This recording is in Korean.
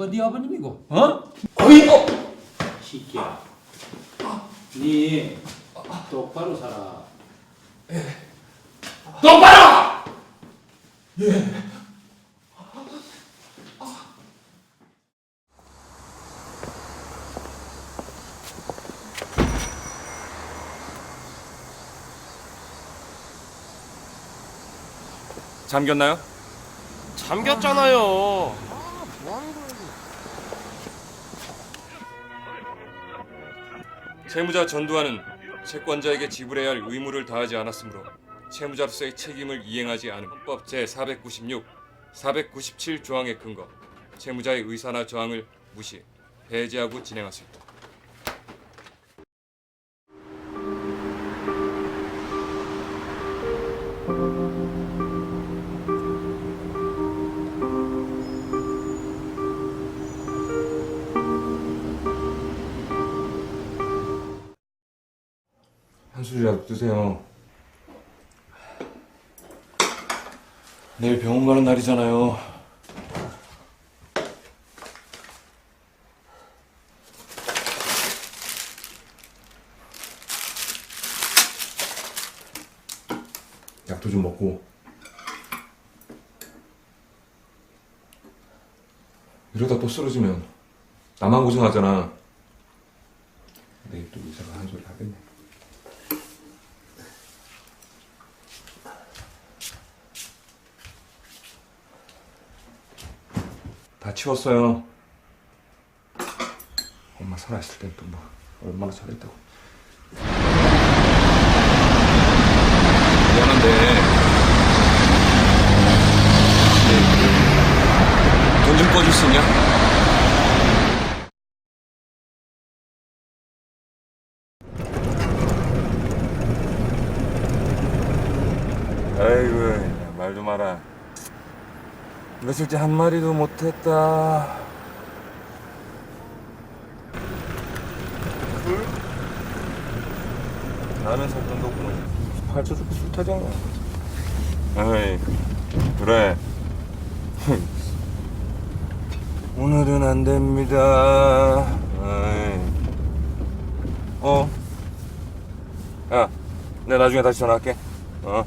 어디 아버님이고? 어? 어이 어. 시끼야. 니 똑바로 살아. 똑바로! 잠겼나요? 잠겼잖아요. 채무자 전두환은 채권자에게 지불해야 할 의무를 다하지 않았으므로 채무자로서의 책임을 이행하지 않은 헌법 제496, 497 조항에 근거 채무자의 의사나 저항을 무시, 배제하고 진행하였습니다. 한 술이라도 드세요. 내일 병원 가는 날이잖아요. 약도 좀 먹고. 이러다 또 쓰러지면 나만 고생하잖아. 내일 또 의사가 한 소리 하겠네. 다 치웠어요. 엄마 살아있을 땐 또 뭐 얼마나 잘했다고. 미안한데. 돈 좀 꺼줄 수 있냐? 아이고 말도 마라. 며칠째 한 마리도 못했다. 술? 나는 살던도 없구만. 팔자 좋고 술 타령이야. 아이, 그래. 오늘은 안 됩니다. 아이. 어? 야, 내가 나중에 다시 전화할게. 어?